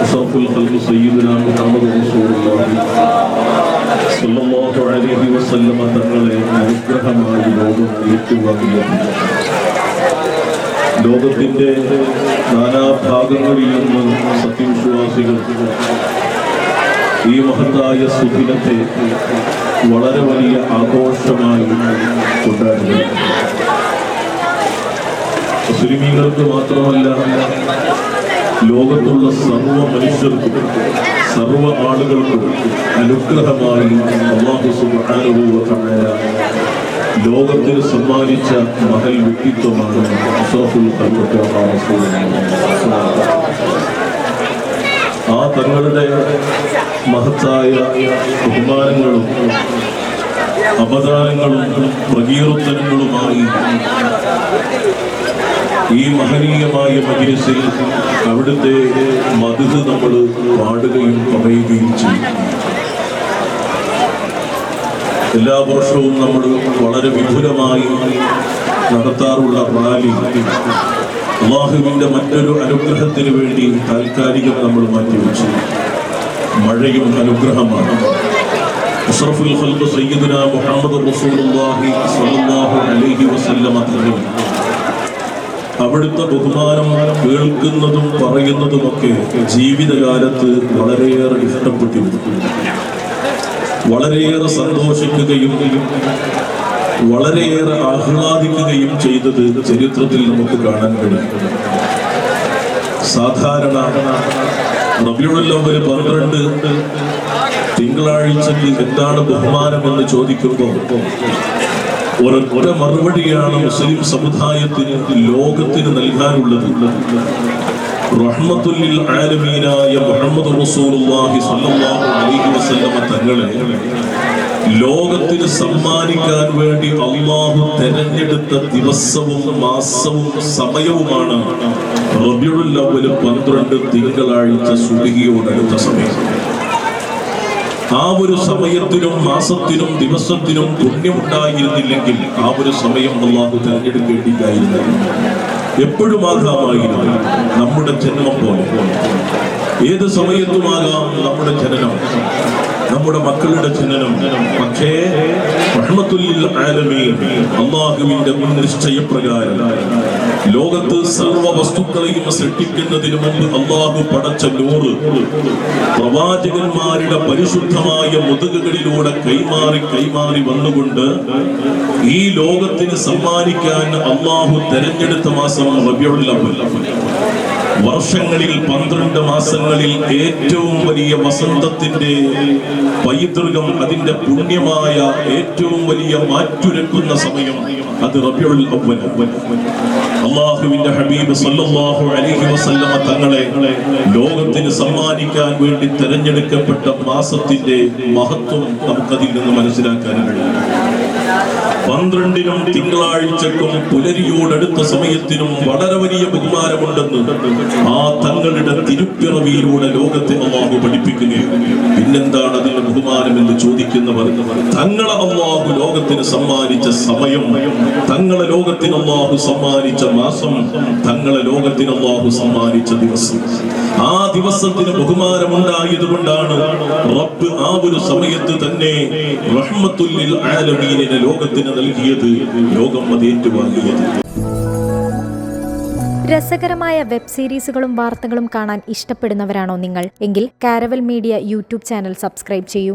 രൂപത്തിലാണ് നമ്മളുള്ളത് سيدنا محمد رسول الله صلى الله അലൈഹി വസല്ലമ തങ്ങളെ അനുഗ്രഹമായി ലോകം ഏറ്റുവാങ്ങിയ ലോകത്തിന്റെ നാനാഭാഗങ്ങളിൽ നിന്ന് സത്യവിശ്വാസികൾ ഈ മഹത്തായ സുദിനത്തെ വളരെ വലിയ ആഘോഷമായി കൊണ്ടാടുന്നു മുസ്ലിമീകൾക്ക് മാത്രമല്ല ലോകത്തുള്ള സർവ മനുഷ്യർക്കും സർവ ആളുകൾക്കും അനുഗ്രഹമായി അള്ളാഹു ലോകത്തിന് സമ്മാനിച്ച മഹൽ വ്യക്തിത്വമാണ് ആ തങ്ങളുടെ മഹത്തായ ബഹുമാനങ്ങളും അപദാനങ്ങളും പ്രകീർത്തനങ്ങളുമായി ഈ മഹനീയമായ മജിലിസിൽ അവിടുത്തെ മധുത് നമ്മൾ പാടുകയും പറയുകയും ചെയ്യും. എല്ലാ വർഷവും നമ്മൾ വളരെ വിപുലമായി നടത്താറുള്ള റാലി. അള്ളാഹുവിന്റെ മറ്റൊരു അനുഗ്രഹത്തിന് വേണ്ടി താൽക്കാലികം നമ്മൾ മാറ്റിവെച്ചു. മഴയും അനുഗ്രഹമാണ്. സയ്യിദുന മുഹമ്മദ് റസൂലുള്ളാഹി സ്വല്ലല്ലാഹു അലൈഹി വസല്ലമ തങ്ങൾ അവിടുത്തെ ബഹുമാനം കേൾക്കുന്നതും പറയുന്നതുമൊക്കെ ജീവിതകാലത്ത് വളരെയേറെ ഇഷ്ടപ്പെട്ടിരുന്നു. വളരെയേറെ സന്തോഷിക്കുകയും വളരെയേറെ ആഹ്ലാദിക്കുകയും ചെയ്തത് ചരിത്രത്തിൽ നമുക്ക് കാണാൻ കഴിയും. സാധാരണ റബിയുള്ളവർ പന്ത്രണ്ട് തിങ്കളാഴ്ചയ്ക്ക് എന്താണ് ബഹുമാനം? എന്ന് ചോദിക്കുമ്പോൾ ഒരൊറ്റ മറുപടിയാണ് മുസ്ലിം സമുദായത്തിന് ലോകത്തിന് നൽകാനുള്ളത്. റഹ്മത്തുല്ലിൽ ആലമീനായ മുഹമ്മദ് റസൂലുള്ളാഹി സ്വല്ലല്ലാഹു അലൈഹി വസല്ലമ തങ്ങളെ ലോകത്തിന് സമ്മാനിക്കാൻ വേണ്ടി അള്ളാഹു തെരഞ്ഞെടുത്ത ദിവസവും മാസവും സമയവുമാണ് റബിയുൽ അവ്വൽ പന്ത്രണ്ട് തിങ്കളാഴ്ച സുഖിയോടടുത്ത സമയം. ആ ഒരു സമയത്തിനും മാസത്തിനും ദിവസത്തിനും പുണ്യമുണ്ടായിരുന്നില്ലെങ്കിൽ ആ ഒരു സമയം അള്ളാഹു തിരഞ്ഞെടുക്കേണ്ടിയില്ലായിരുന്നു എപ്പോഴും ആകാമായിരുന്നു നമ്മുടെ ജന്മം പോലെ. ഏത് സമയത്തുമാകാം നമ്മുടെ ജനനം. നമ്മുടെ മക്കളുടെ ജനനം. പക്ഷേ അള്ളാഹുവിന്റെ മുൻ നിശ്ചയപ്രകാരം ലോകത്ത് സർവ വസ്തുക്കളെയും സൃഷ്ടിക്കുന്നതിന് മുമ്പ് അള്ളാഹു പടച്ച നൂറ് പ്രവാചകന്മാരുടെ പരിശുദ്ധമായ മുതുകുകളിലൂടെ കൈമാറി കൈമാറി വന്നുകൊണ്ട് ഈ ലോകത്തിന് സമ്മാനിക്കാൻ അള്ളാഹു തെരഞ്ഞെടുത്ത മാസം റബിയുള്ള വർഷങ്ങളിൽ പന്ത്രണ്ട് മാസങ്ങളിൽ ഏറ്റവും വലിയ വസന്തത്തിന്റെ പൈതൃകം അതിന്റെ പുണ്യമായ ഏറ്റവും വലിയ മാറ്റുരക്കുന്ന സമയം അത് അള്ളാഹുവിന്റെ ഹബീബ് സല്ലല്ലാഹു അലൈഹി വസല്ലമ തങ്ങളെ ലോകത്തിന് സമ്മാനിക്കാൻ വേണ്ടി തെരഞ്ഞെടുക്കപ്പെട്ട മാസത്തിന്റെ മഹത്വം നമുക്കതിൽ നിന്ന് മനസ്സിലാക്കാൻ കഴിയും. പന്ത്രണ്ടിനും തിങ്കളാഴ്ചക്കും പുലരിയോടടുത്ത സമയത്തിനും വളരെ വലിയ ബഹുമാനമുണ്ടെന്ന് ആ തങ്ങളുടെ തിരുപ്പിറവിയിലൂടെ ലോകത്തെ അള്ളാഹു പഠിപ്പിക്കുകയാണ്. പിന്നെന്താണ് അതിന് ബഹുമാനം എന്ന് ചോദിക്കുന്നവർ? തങ്ങളെ അള്ളാഹു ലോകത്തിന് സമ്മാനിച്ച സമയം തങ്ങളെ ലോകത്തിന് അള്ളാഹു സമ്മാനിച്ച മാസം തങ്ങളെ ലോകത്തിന് അള്ളാഹു സമ്മാനിച്ച ദിവസം. ആ ദിവസത്തിന് ബഹുമാനമുണ്ടായത് കൊണ്ടാണ് റബ്ബ് ആ ഒരു സമയത്ത് തന്നെ ലോകത്തിന് നൽകിയത് ലോകം അത് ഏറ്റുവാങ്ങിയത് രസകരമായ വെബ് സീരീസുകളും വാർത്തകളും കാണാൻ ഇഷ്ടപ്പെടുന്നവരാണോ നിങ്ങൾ? എങ്കിൽ Caravel media YouTube channel subscribe ചെയ്യൂ.